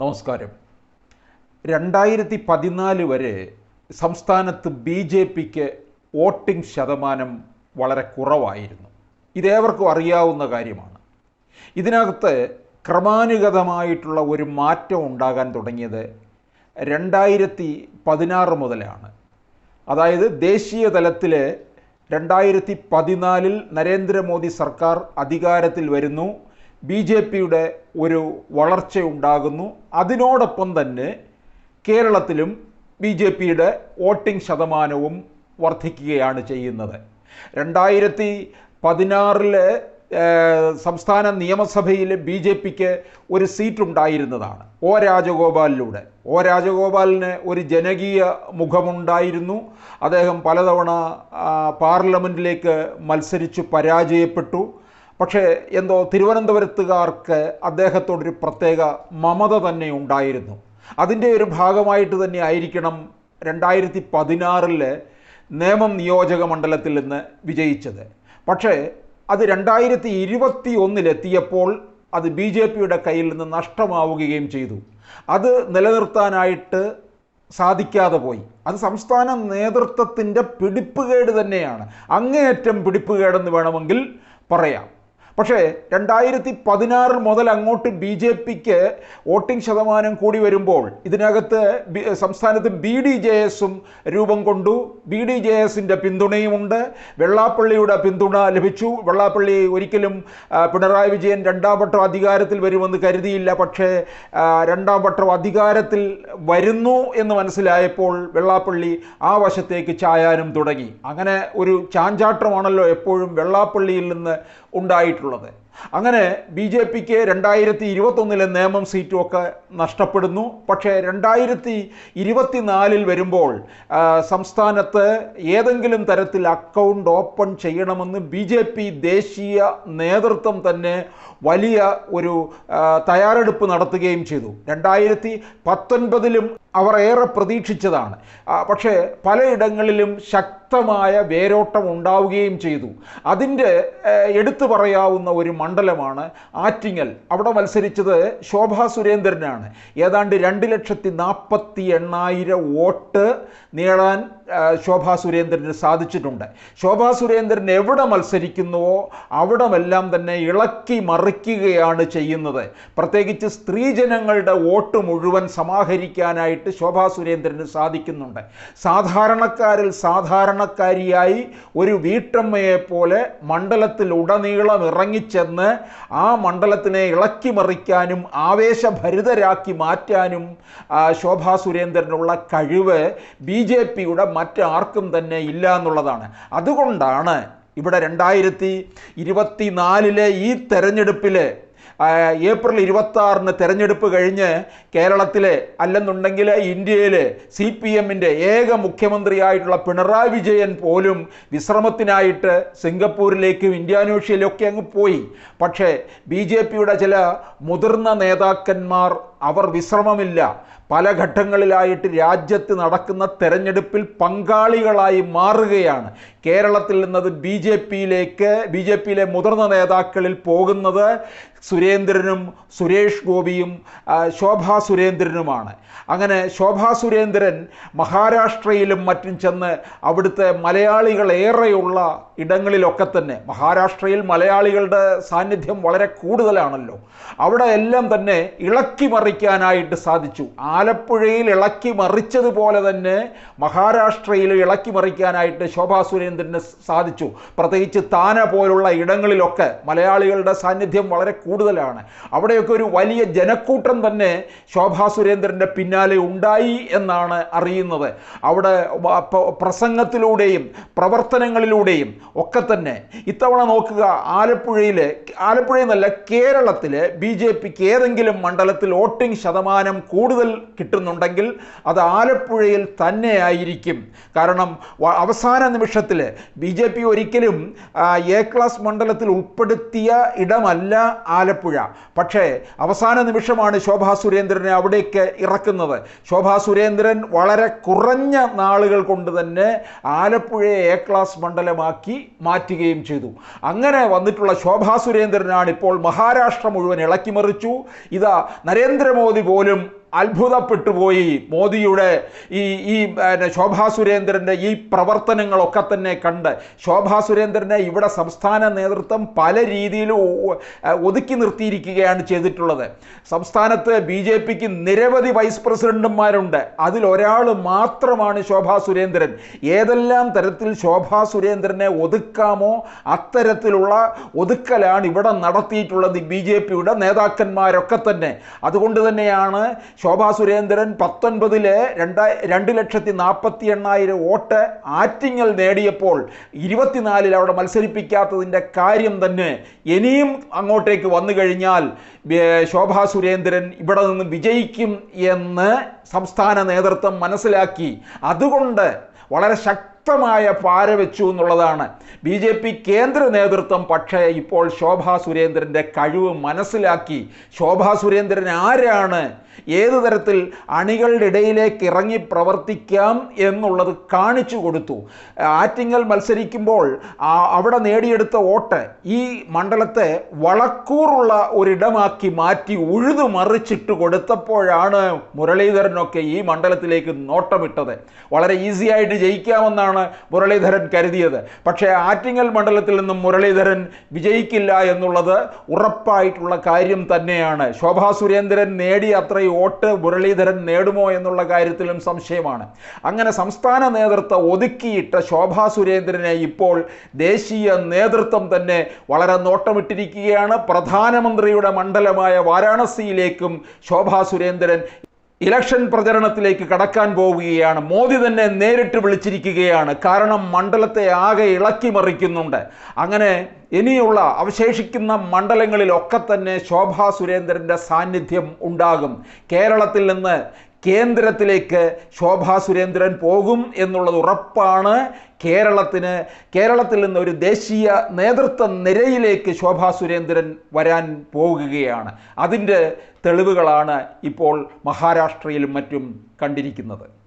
നമസ്കാരം. രണ്ടായിരത്തി പതിനാല് വരെ സംസ്ഥാനത്ത് ബി ജെ പിക്ക് വോട്ടിംഗ് ശതമാനം വളരെ കുറവായിരുന്നു. ഇതേവർക്കും അറിയാവുന്ന കാര്യമാണ്. ഇതിനകത്ത് ക്രമാനുഗതമായിട്ടുള്ള ഒരു മാറ്റം ഉണ്ടാകാൻ തുടങ്ങിയത് രണ്ടായിരത്തി പതിനാറ് മുതലാണ്. അതായത് ദേശീയ തലത്തിൽ രണ്ടായിരത്തി പതിനാലിൽ നരേന്ദ്രമോദി സർക്കാർ അധികാരത്തിൽ വരുന്നു. ബി ജെ പിയുടെ ഒരു വളർച്ചയുണ്ടാകുന്നു. അതിനോടൊപ്പം തന്നെ കേരളത്തിലും ബി ജെ പിയുടെ വോട്ടിംഗ് ശതമാനവും വർദ്ധിക്കുകയാണ് ചെയ്യുന്നത്. രണ്ടായിരത്തി പതിനാറിലെ സംസ്ഥാന നിയമസഭയിൽ ബി ജെ പിക്ക് ഒരു സീറ്റ് ഉണ്ടായിരുന്നതാണ് ഒ രാജഗോപാലിലൂടെ. ഒ രാജഗോപാലിന് ഒരു ജനകീയ മുഖമുണ്ടായിരുന്നു. അദ്ദേഹം പലതവണ പാർലമെന്റിലേക്ക് മത്സരിച്ച് പരാജയപ്പെട്ടു. പക്ഷേ എന്തോ തിരുവനന്തപുരത്തുകാർക്ക് അദ്ദേഹത്തോടൊരു പ്രത്യേക മമത തന്നെ ഉണ്ടായിരുന്നു. അതിന്റെ ഒരു ഭാഗമായിട്ട് തന്നെ ആയിരിക്കണം രണ്ടായിരത്തി പതിനാറിൽ നേമം നിയോജക മണ്ഡലത്തിൽ നിന്ന് വിജയിച്ചത്. പക്ഷേ അത് രണ്ടായിരത്തി ഇരുപത്തി ഒന്നിലെത്തിയപ്പോൾ അത് ബി ജെ പിയുടെ കയ്യിൽ നിന്ന് നഷ്ടമാവുകയും ചെയ്തു. അത് നിലനിർത്താനായിട്ട് സാധിക്കാതെ പോയി. അത് സംസ്ഥാന നേതൃത്വത്തിന്റെ പിടിപ്പുകേട് തന്നെയാണ്. അങ്ങേയറ്റം പിടിപ്പുകേടെന്ന് വേണമെങ്കിൽ പറയാം. പക്ഷേ രണ്ടായിരത്തി പതിനാറ് മുതൽ അങ്ങോട്ട് ബി ജെ പിക്ക് വോട്ടിംഗ് ശതമാനം കൂടി വരുമ്പോൾ ഇതിനകത്ത് സംസ്ഥാനത്ത് ബി ഡി ജെ എസും രൂപം കൊണ്ടു. ബി ഡി ജെ എസിന്റെ പിന്തുണയുമുണ്ട് വെള്ളാപ്പള്ളിയുടെ പിന്തുണ ലഭിച്ചു. വെള്ളാപ്പള്ളി ഒരിക്കലും പിണറായി വിജയൻ രണ്ടാം വട്ടം അധികാരത്തിൽ വരുമെന്ന് കരുതിയില്ല. പക്ഷേ രണ്ടാം വട്ടം അധികാരത്തിൽ വരുന്നു എന്ന് മനസ്സിലായപ്പോൾ വെള്ളാപ്പള്ളി ആ വശത്തേക്ക് ചായാനും തുടങ്ങി. അങ്ങനെ ഒരു ചാഞ്ചാട്ടമാണല്ലോ എപ്പോഴും വെള്ളാപ്പള്ളിയിൽ നിന്ന് ഉണ്ടായിട്ടുള്ളത്. ആയിട്ടുള്ളത് അങ്ങനെ ബി ജെ പിക്ക് രണ്ടായിരത്തി ഇരുപത്തൊന്നിലെ നിയമം സീറ്റും ഒക്കെ നഷ്ടപ്പെടുന്നു. പക്ഷേ രണ്ടായിരത്തി ഇരുപത്തിനാലിൽ വരുമ്പോൾ സംസ്ഥാനത്ത് ഏതെങ്കിലും തരത്തിൽ അക്കൗണ്ട് ഓപ്പൺ ചെയ്യണമെന്ന് ബി ജെ പി ദേശീയ നേതൃത്വം തന്നെ വലിയ ഒരു തയ്യാറെടുപ്പ് നടത്തുകയും ചെയ്തു. രണ്ടായിരത്തി പത്തൊൻപതിലും അവർ ഏറെ പ്രതീക്ഷിച്ചതാണ്. പക്ഷേ പലയിടങ്ങളിലും ശക്തമായ വേരോട്ടം ഉണ്ടാവുകയും ചെയ്തു. അതിന്റെ എടുത്തു പറയാവുന്ന ഒരു മണ്ഡലമാണ് ആറ്റിങ്ങൽ. അവിടെ മത്സരിച്ചത് ശോഭാ സുരേന്ദ്രനാണ്. ഏതാണ്ട് രണ്ട് ലക്ഷത്തി നാൽപ്പത്തി എണ്ണായിരം വോട്ട് നേടാൻ ശോഭാ സുരേന്ദ്രന് സാധിച്ചിട്ടുണ്ട്. ശോഭാ സുരേന്ദ്രൻ എവിടെ മത്സരിക്കുന്നുവോ അവിടമെല്ലാം തന്നെ ഇളക്കി മറിക്കുകയാണ് ചെയ്യുന്നത്. പ്രത്യേകിച്ച് സ്ത്രീജനങ്ങളുടെ വോട്ട് മുഴുവൻ സമാഹരിക്കാനായിട്ട് ശോഭാ സുരേന്ദ്രന് സാധിക്കുന്നുണ്ട്. സാധാരണക്കാരിൽ സാധാരണക്കാരിയായി ഒരു വീട്ടമ്മയെ പോലെ മണ്ഡലത്തിൽ ഉടനീളം ഇറങ്ങിച്ചെന്ന് ആ മണ്ഡലത്തിനെ ഇളക്കി മറിക്കാനും ആവേശഭരിതരാക്കി മാറ്റാനും ശോഭാ സുരേന്ദ്രനുള്ള കഴിവ് ബി ജെ പിയുടെ മറ്റാർക്കും തന്നെ ഇല്ല എന്നുള്ളതാണ്. അതുകൊണ്ടാണ് ഇവിടെ രണ്ടായിരത്തി ഇരുപത്തി നാലിലെ ഈ തെരഞ്ഞെടുപ്പിൽ ഏപ്രിൽ ഇരുപത്തി ആറിന് തെരഞ്ഞെടുപ്പ് കഴിഞ്ഞ് കേരളത്തിലെ അല്ലെന്നുണ്ടെങ്കിൽ ഇന്ത്യയിൽ സി പി എമ്മിന്റെ ഏക മുഖ്യമന്ത്രിയായിട്ടുള്ള പിണറായി വിജയൻ പോലും വിശ്രമത്തിനായിട്ട് സിംഗപ്പൂരിലേക്കും ഇന്ത്യാനേഷ്യയിലൊക്കെ അങ്ങ് പോയി. പക്ഷേ ബി ചില മുതിർന്ന നേതാക്കന്മാർ അവർ വിശ്രമമില്ല. പല ഘട്ടങ്ങളിലായിട്ട് രാജ്യത്ത് നടക്കുന്ന തെരഞ്ഞെടുപ്പിൽ പങ്കാളികളായി മാറുകയാണ്. കേരളത്തിൽ നിന്നത് ബി ജെ പിയിലേക്ക് ബി ജെ പിയിലെ മുതിർന്ന നേതാക്കളിൽ പോകുന്നത് സുരേന്ദ്രനും സുരേഷ് ഗോപിയും ശോഭ സുരേന്ദ്രനുമാണ്. അങ്ങനെ ശോഭാ സുരേന്ദ്രൻ മഹാരാഷ്ട്രയിലും മറ്റും ചെന്ന് അവിടുത്തെ മലയാളികൾ ഏറെയുള്ള ഇടങ്ങളിലൊക്കെ തന്നെ മഹാരാഷ്ട്രയിൽ മലയാളികളുടെ സാന്നിധ്യം വളരെ കൂടുതലാണല്ലോ. അവിടെ എല്ലാം തന്നെ ഇളക്കി മറിക്കാനായിട്ട് സാധിച്ചു. ആലപ്പുഴയിൽ ഇളക്കി മറിച്ചതുപോലെ തന്നെ മഹാരാഷ്ട്രയിൽ ഇളക്കി മറിക്കാനായിട്ട് ശോഭാ സുരേന്ദ്രന് സാധിച്ചു. പ്രത്യേകിച്ച് താന പോലുള്ള ഇടങ്ങളിലൊക്കെ മലയാളികളുടെ സാന്നിധ്യം വളരെ കൂടുതലാണ്. അവിടെയൊക്കെ ഒരു വലിയ ജനക്കൂട്ടം തന്നെ ശോഭാ സുരേന്ദ്രന്റെ പിന്നാലെ ഉണ്ടായി എന്നാണ് അറിയുന്നത്. അവിടെ പ്രസംഗത്തിലൂടെയും പ്രവർത്തനങ്ങളിലൂടെയും ഒക്കെ തന്നെ ഇത്തവണ നോക്കുക ആലപ്പുഴയിൽ ആലപ്പുഴയിൽ നിന്നല്ല കേരളത്തിൽ ബി ജെ പിക്ക് ഏതെങ്കിലും മണ്ഡലത്തിൽ വോട്ടിംഗ് ശതമാനം കൂടുതൽ കിട്ടുന്നുണ്ടെങ്കിൽ അത് ആലപ്പുഴയിൽ തന്നെയായിരിക്കും. കാരണം അവസാന നിമിഷത്തിൽ ബി ജെ പി ഒരിക്കലും എ ക്ലാസ് മണ്ഡലത്തിൽ ഉൾപ്പെടുത്തിയ ഇടമല്ല ആലപ്പുഴ. പക്ഷേ അവസാന നിമിഷമാണ് ശോഭാ സുരേന്ദ്രനെ അവിടേക്ക് ഇറക്കുന്നത്. ശോഭാ സുരേന്ദ്രൻ വളരെ കുറഞ്ഞ നാളുകൾ കൊണ്ട് തന്നെ ആലപ്പുഴയെ എ ക്ലാസ് മണ്ഡലമാക്കി മാറ്റുകയും ചെയ്തു. അങ്ങനെ വന്നിട്ടുള്ള ശോഭാ സുരേന്ദ്രനാണ് ഇപ്പോൾ മഹാരാഷ്ട്ര മുഴുവൻ ഇളക്കിമറിച്ചു ഇതാ നരേന്ദ്രമോദി പോലും അത്ഭുതപ്പെട്ടു പോയി മോദിയുടെ ഈ ഈ ശോഭാ സുരേന്ദ്രന്റെ ഈ പ്രവർത്തനങ്ങളൊക്കെ തന്നെ കണ്ട് ശോഭാ സുരേന്ദ്രനെ ഇവിടെ സംസ്ഥാന നേതൃത്വം പല രീതിയിലും ഒതുക്കി നിർത്തിയിരിക്കുകയാണ് ചെയ്തിട്ടുള്ളത്. സംസ്ഥാനത്ത് ബി ജെ പിക്ക് നിരവധി വൈസ് പ്രസിഡന്റുമാരുണ്ട്. അതിലൊരാൾ മാത്രമാണ് ശോഭാ സുരേന്ദ്രൻ. ഏതെല്ലാം തരത്തിൽ ശോഭാ സുരേന്ദ്രനെ ഒതുക്കാമോ അത്തരത്തിലുള്ള ഒതുക്കലാണ് ഇവിടെ നടത്തിയിട്ടുള്ളത് ബി ജെ പിയുടെ നേതാക്കന്മാരൊക്കെ തന്നെ. അതുകൊണ്ട് തന്നെയാണ് ശോഭാ സുരേന്ദ്രൻ പത്തൊൻപതിൽ രണ്ടായി രണ്ട് ലക്ഷത്തി നാൽപ്പത്തി എണ്ണായിരം വോട്ട് ആറ്റിങ്ങൽ നേടിയപ്പോൾ ഇരുപത്തിനാലിൽ അവിടെ മത്സരിപ്പിക്കാത്തതിന്റെ കാര്യം തന്നെ ഇനിയും അങ്ങോട്ടേക്ക് വന്നു കഴിഞ്ഞാൽ ശോഭാ സുരേന്ദ്രൻ ഇവിടെ നിന്ന് വിജയിക്കും എന്ന് സംസ്ഥാന നേതൃത്വം മനസ്സിലാക്കി. അതുകൊണ്ട് വളരെ ശക്തമായ പാര വെച്ചു എന്നുള്ളതാണ്. ബി ജെ പി കേന്ദ്ര നേതൃത്വം പക്ഷേ ഇപ്പോൾ ശോഭാ സുരേന്ദ്രന്റെ കഴിവ് മനസ്സിലാക്കി. ശോഭാ സുരേന്ദ്രൻ ആരാണ്? ഏത് തരത്തിൽ അണികളുടെ ഇടയിലേക്ക് ഇറങ്ങി പ്രവർത്തിക്കാം എന്നുള്ളത് കാണിച്ചു കൊടുത്തു. ആറ്റിങ്ങൽ മത്സരിക്കുമ്പോൾ അവിടെ നേടിയെടുത്ത വോട്ട് ഈ മണ്ഡലത്തെ വളക്കൂറുള്ള ഒരിടമാക്കി മാറ്റി ഉഴുതു മറിച്ചിട്ട് കൊടുത്തപ്പോഴാണ് മുരളീധരനൊക്കെ ഈ മണ്ഡലത്തിലേക്ക് നോട്ടമിട്ടത്. വളരെ ഈസി ആയിട്ട് ജയിക്കാമെന്നാണ് മുരളീധരൻ കരുതിയത്. പക്ഷേ ആറ്റിങ്ങൽ മണ്ഡലത്തിൽ നിന്നും മുരളീധരൻ വിജയിക്കില്ല എന്നുള്ളത് ഉറപ്പായിട്ടുള്ള കാര്യം തന്നെയാണ്. ശോഭാ സുരേന്ദ്രൻ നേടിയ അത്രയും വോട്ട് മുരളീധരൻ നേടുമോ എന്നുള്ള കാര്യത്തിലും സംശയമാണ്. അങ്ങനെ സംസ്ഥാന നേതൃത്വം ഒതുക്കിയിട്ട ശോഭാ സുരേന്ദ്രനെ ഇപ്പോൾ ദേശീയ നേതൃത്വം തന്നെ വളരെ നോട്ടമിട്ടിരിക്കുകയാണ്. പ്രധാനമന്ത്രിയുടെ മണ്ഡലമായ വാരാണസിയിലേക്കും ശോഭാ സുരേന്ദ്രൻ ഇലക്ഷൻ പ്രചരണത്തിലേക്ക് കടക്കാൻ പോവുകയാണ്. മോദി തന്നെ നേരിട്ട് വിളിച്ചിരിക്കുകയാണ്. കാരണം മണ്ഡലത്തെ ആകെ ഇളക്കി മറിക്കുന്നുണ്ട്. അങ്ങനെ ഇനിയുള്ള അവശേഷിക്കുന്ന മണ്ഡലങ്ങളിലൊക്കെ തന്നെ ശോഭാ സുരേന്ദ്രന്റെ സാന്നിധ്യം ഉണ്ടാകും. കേരളത്തിൽ നിന്ന് കേന്ദ്രത്തിലേക്ക് ശോഭാ സുരേന്ദ്രൻ പോകും എന്നുള്ളത് ഉറപ്പാണ്. കേരളത്തിന് കേരളത്തിൽ നിന്ന് ഒരു ദേശീയ നേതൃത്വ നിരയിലേക്ക് ശോഭാ സുരേന്ദ്രൻ വരാൻ പോകുകയാണ്. അതിന്റെ തെളിവുകളാണ് ഇപ്പോൾ മഹാരാഷ്ട്രയിലും മറ്റും കണ്ടിരിക്കുന്നത്.